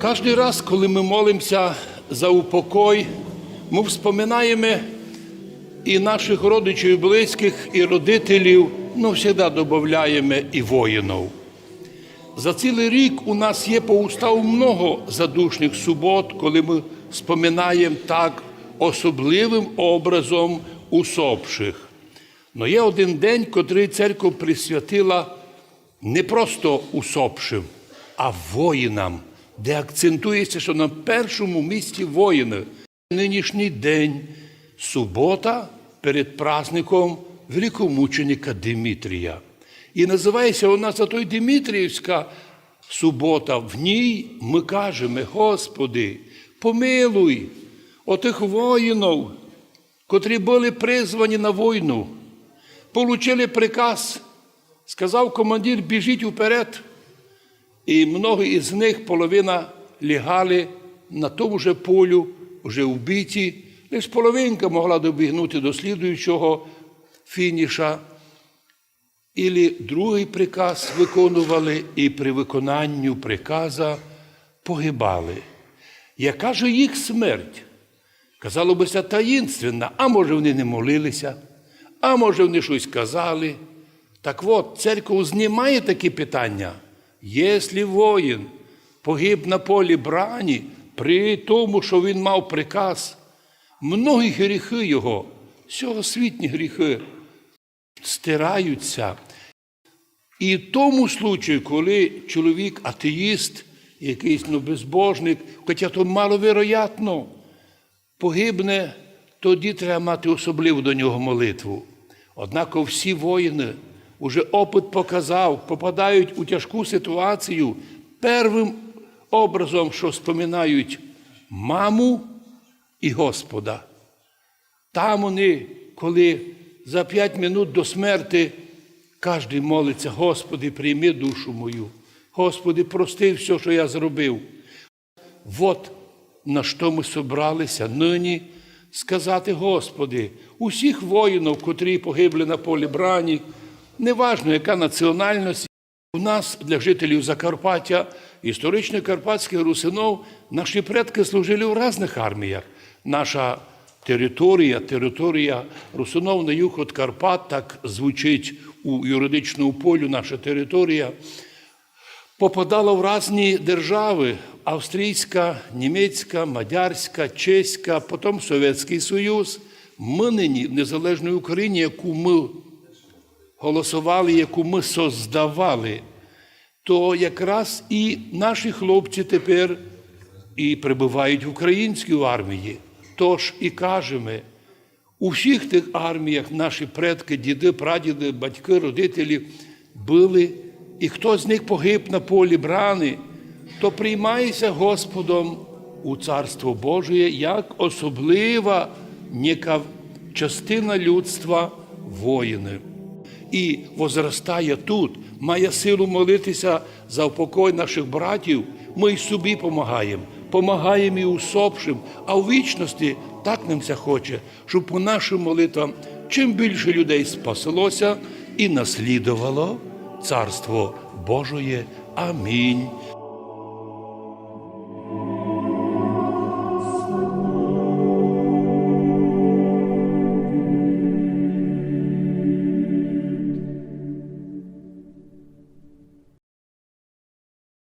Кожен раз, коли ми молимося за упокой, ми вспоминаємо і наших родичів, і близьких, і родителів, ну, завжди додаємо і воїнів. За цілий рік у нас є по уставу много задушних субот, коли ми споминаємо так особливим образом усопших. Но є один день, котрий церква присвятила не просто усопшим, а воїнам, де акцентується, що на першому місці воїни. Нинішній день, субота перед праздником великомученика Димитрія. І називається вона за той Димитріївська субота. В ній ми кажемо, Господи, помилуй отих воїнів, котрі були призвані на війну, получили приказ, сказав командир, біжіть уперед. І много із них половина лягали на тому же полю, вже вбиті. Лише половинка могла добігнути до слідуючого фініша. Ілі другий приказ виконували і при виконанню приказа погибали. Яка ж їх смерть? Казало бися таїнственна, а може вони не молилися, а може вони щось казали. Так от, церква знімає такі питання. Якщо воїн погиб на полі брані, при тому, що він мав приказ, многі гріхи його, сьогосвітні гріхи, стираються. І в тому случаю, коли чоловік атеїст, якийсь ну, безбожник, хоча то маловероятно, погибне, тоді треба мати особливу до нього молитву. Однак всі воїни, уже опит показав, попадають у тяжку ситуацію первим образом, що споминають маму і Господа. Там вони, коли за п'ять минут до смерти кожен молиться, Господи, прийми душу мою. Господи, прости все, що я зробив. От на що ми собралися нині сказати, Господи, усіх воїнів, котрі погибли на полі брані, неважно, яка національність, у нас для жителів Закарпаття, історично карпатських русинов, наші предки служили в різних арміях. Наша територія, територія русинов на юг від Карпат, так звучить у юридичному полю наша територія, попадала в різні держави: австрійська, німецька, мадярська, чеська, потім Совєтський Союз. Ми нині в незалежній Україні, яку ми голосували, яку ми создавали, то якраз і наші хлопці тепер і прибувають в українській армії. Тож і кажемо, у всіх тих арміях наші предки, діди, прадіди, батьки, родителі були, і хто з них погиб на полі брани, то приймається Господом у Царство Божє як особлива ніяка частина людства воїни. І возростає тут, має силу молитися за упокой наших братів, ми й собі помагаємо, помагаємо і усопшим, а у вічності так нам це хоче, щоб по нашим молитвам чим більше людей спаслося і наслідувало Царство Божоє. Амінь.